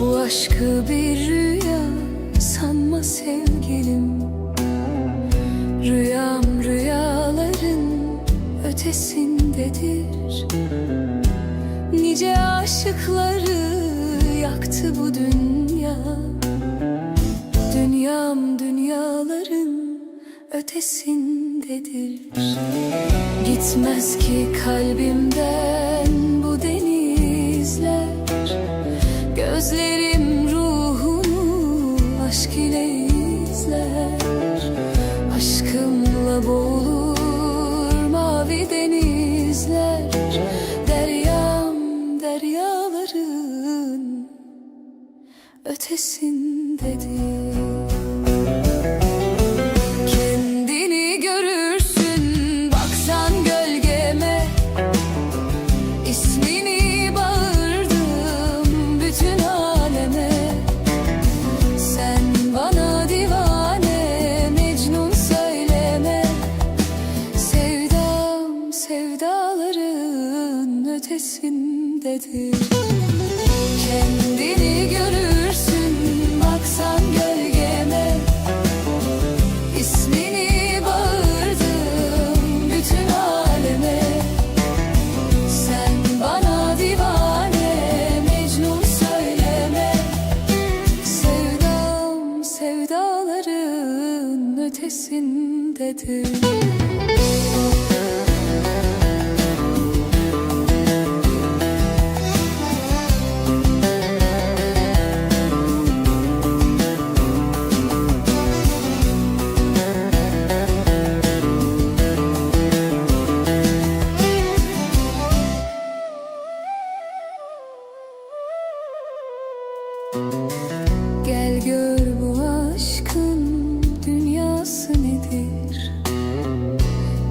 Bu aşkı bir rüya sanma sevgilim. Rüyam rüyaların ötesindedir. Nice aşıkları yaktı bu dünya. Dünyam dünyaların ötesindedir. Gitmez ki kalbimden Gözlerim ruhunu aşk ile izler. Aşkımla boğulur mavi denizler. Deryam deryaların ötesindedir ötesindedir Kendini görürsün baksan gölgeme. İsmini bağırdım bütün aleme. Sen bana divane Mecnun söyleme. Sevdam sevdaların ötesindedir Gel gör bu aşkın dünyası nedir?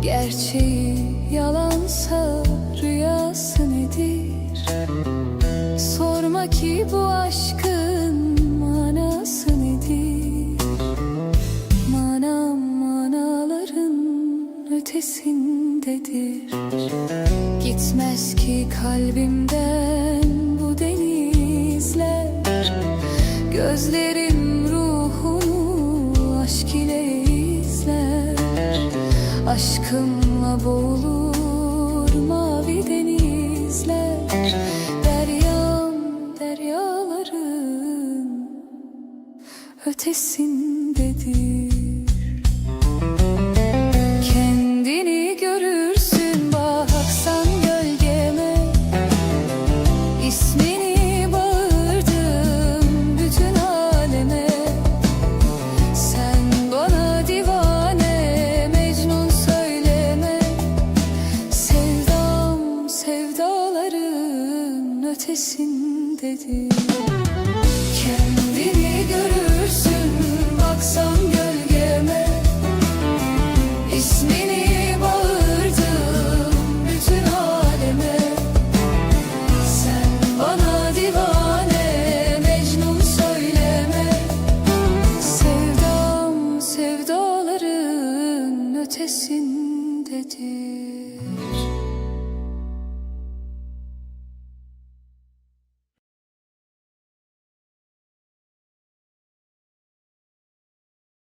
Gerçeği yalansa rüyası nedir? Sorma ki bu aşkın manası nedir? Manam manaların ötesindedir. Gitmez ki kalbimden Aşkımla boğulur mavi denizler Deryam deryaların ötesindedir. Kendini görürsün baksan gölgeme İsmini ötesindedir Kendini görürsün baksan gölgeme. İsmini bağırdım bütün aleme. Sen bana divane Mecnun söyleme. Sevdam sevdaların ötesindedir